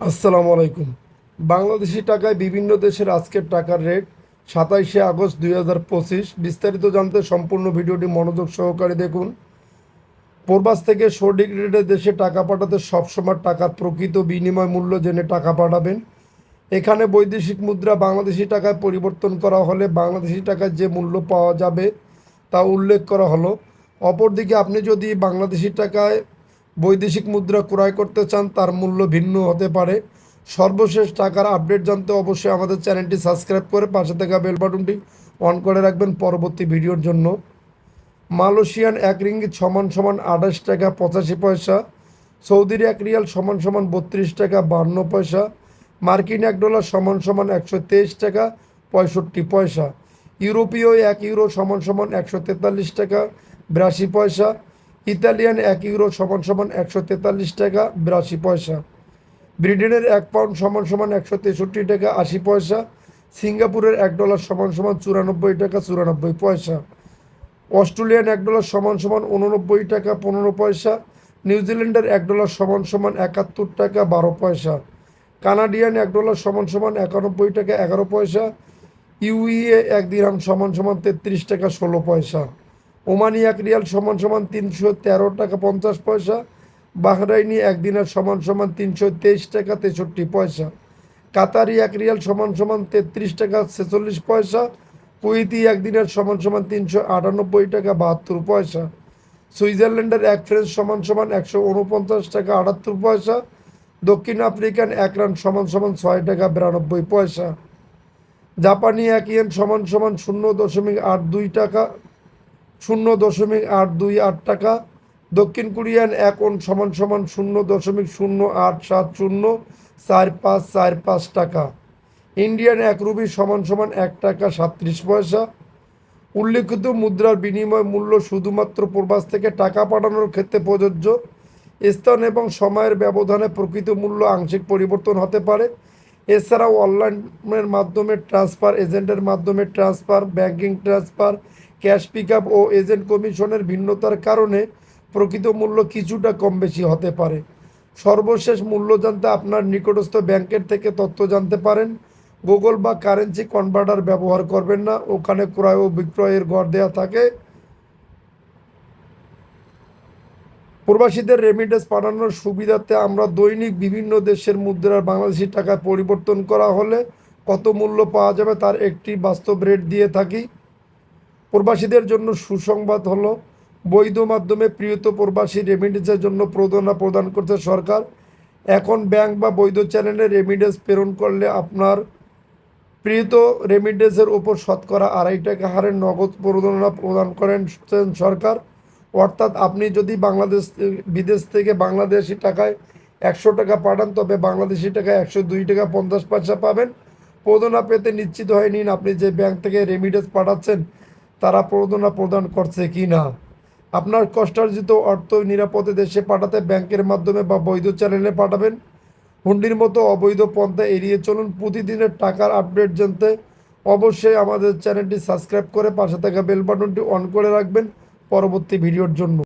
আসসালামু আলাইকুম। বাংলাদেশি টাকায় বিভিন্ন দেশের আজকের টাকার রেট সাতাইশে আগস্ট দুই হাজার পঁচিশ। বিস্তারিত জানতে সম্পূর্ণ ভিডিওটি মনোযোগ সহকারে দেখুন। প্রবাস থেকে সঠিক রেটে দেশে টাকা পাঠাতে সবসময় টাকার প্রকৃত বিনিময় মূল্য জেনে টাকা পাঠাবেন। এখানে বৈদেশিক মুদ্রা বাংলাদেশি টাকায় পরিবর্তন করা হলে বাংলাদেশি টাকায় যে মূল্য পাওয়া যাবে তা উল্লেখ করা হলো। অপরদিকে আপনি যদি বাংলাদেশি টাকায় বৈদেশিক মুদ্রা ক্রয় করতে চান তার মূল্য ভিন্ন হতে পারে। সর্বশেষ টাকার আপডেট জানতে অবশ্যই আমাদের চ্যানেলটি সাবস্ক্রাইব করে পাশে থাকা বেল বাটনটি অন করে রাখবেন পরবর্তী ভিডিওর জন্য। মালয়েশিয়ান এক রিঙ্গিত সমান সমান আঠাশ টাকা পঁচাশি পয়সা, সৌদির এক রিয়াল সমান সমান বত্রিশ টাকা বান্ন পয়সা, মার্কিন এক ডলার সমান সমান একশো তেইশ টাকা পঁয়ষট্টি পয়সা, ইউরোপীয় এক ইউরো সমান সমান একশো তেতাল্লিশ টাকা বিরাশি পয়সা ইতালিয়ান এক ইউরো সমান সমান একশো তেতাল্লিশ টাকা, বিরাশি পয়সা। ব্রিটেনের এক পাউন্ড সমান সমান একশো তেষট্টি টাকা, আশি পয়সা। সিঙ্গাপুরের এক ডলার সমান সমান চুরানব্বই টাকা, চুরানব্বই পয়সা। অস্ট্রেলিয়ান এক ডলার সমান সমান উননব্বই টাকা, পনেরো পয়সা। নিউজিল্যান্ডের এক ডলার সমান সমান একাত্তর টাকা, বারো পয়সা। কানাডিয়ান এক ডলার সমান সমান একানব্বই টাকা, এগারো পয়সা। ইউইএ এক দিরাম সমান সমান তেত্রিশ টাকা, ষোলো পয়সা। ওমানি এক রিয়াল সমান সমান তিনশো তেরো টাকা পঞ্চাশ পয়সা। বাহরাইনি এক দিনের সমান সমান তিনশো তেইশ টাকা তেষট্টি পয়সা। কাতারি এক রিয়াল সমান সমান তেত্রিশ টাকা ছেচল্লিশ পয়সা। কুইতি একদিনের সমান সমান তিনশো আটানব্বই টাকা বাহাত্তর পয়সা। সুইজারল্যান্ডের এক ফ্রেন্স সমান সমান একশো উনপঞ্চাশ টাকা আটাত্তর পয়সা। দক্ষিণ আফ্রিকান এক রান সমান সমান ছয় টাকা বিরানব্বই পয়সা। জাপানি এক ইয়েন সমান সমান শূন্য দশমিক আট দুই টাকা শূন্য দশমিক আট দুই আট টাকা। দক্ষিণ কোরিয়ান এক ওন সমান সমান শূন্য দশমিক শূন্য আট সাত শূন্য চার পাঁচ চার পাঁচ টাকা। ইন্ডিয়ান এক রুবি সমান সমান এক টাকা সাতত্রিশ পয়সা। উল্লিখিত মুদ্রার বিনিময় মূল্য শুধুমাত্র প্রবাস থেকে টাকা পাঠানোর ক্ষেত্রে প্রযোজ্য। স্থান এবং সময়ের ব্যবধানে প্রকৃত মূল্য আংশিক পরিবর্তন হতে পারে। এছাড়াও অনলাইনের মাধ্যমে ট্রান্সফার এজেন্টের মাধ্যমে transfer, banking transfer cash pick ও এজেন্ট কমিশনের ভিন্নতার কারণে প্রকৃত মূল্য কিছুটা কম বেশি হতে পারে। সর্বশেষ মূল্য জানতে আপনার নিকটস্থ ব্যাংকের থেকে তথ্য জানতে পারেন। গুগল বা কারেন্সি কনভার্টার ব্যবহার করবেন না। ওখানে ক্রয় ও বিক্রয়ের গড় দেওয়া থাকে। প্রবাসীদের রেমিটেন্স পাঠানোর সুবিধাতে আমরা দৈনিক বিভিন্ন দেশের মুদ্রার বাংলাদেশি টাকায় পরিবর্তন করা হলে কত মূল্য পাওয়া যাবে তার একটি বাস্তব রেট দিয়ে থাকি। প্রবাসীদের জন্য সুসংবাদ হলো, বৈধ মাধ্যমে প্রিয়ত প্রবাসী রেমিটেন্সের জন্য প্রদানা প্রদান করছে সরকার। এখন ব্যাংক বা বৈধ চ্যানেলে রেমিটেন্স প্রেরণ করলে আপনার প্রিয়ত রেমিটেন্সের ওপর শতকরা আড়াই টাকা হারে নগদ প্রদানা প্রদান করেন সরকার। অর্থাৎ আপনি যদি বাংলাদেশ, বিদেশ থেকে বাংলাদেশি টাকায় একশো টাকা পাঠান, তবে বাংলাদেশি টাকায় একশো দুই টাকা পঞ্চাশ পয়সা পাবেন। প্রদানা পেতে নিশ্চিত হয়ে নিন আপনি যে ব্যাংক থেকে রেমিটেন্স পাঠাচ্ছেন তারা প্রণোদনা প্রদান করছে কি না? আপনার কষ্টার্জিত অর্থ নিরাপদে দেশে পাঠাতে ব্যাংকের মাধ্যমে বা বৈধ চ্যানেলে পাঠাবেন? হুন্ডির মতো অবৈধ পন্থা এড়িয়ে চলুন প্রতিদিনের টাকার আপডেট জানতে অবশ্যই আমাদের চ্যানেলটি সাবস্ক্রাইব করে পাশে থাকা বেল বাটনটি অন করে রাখবেন। পরবর্তী ভিডিওর জন্য।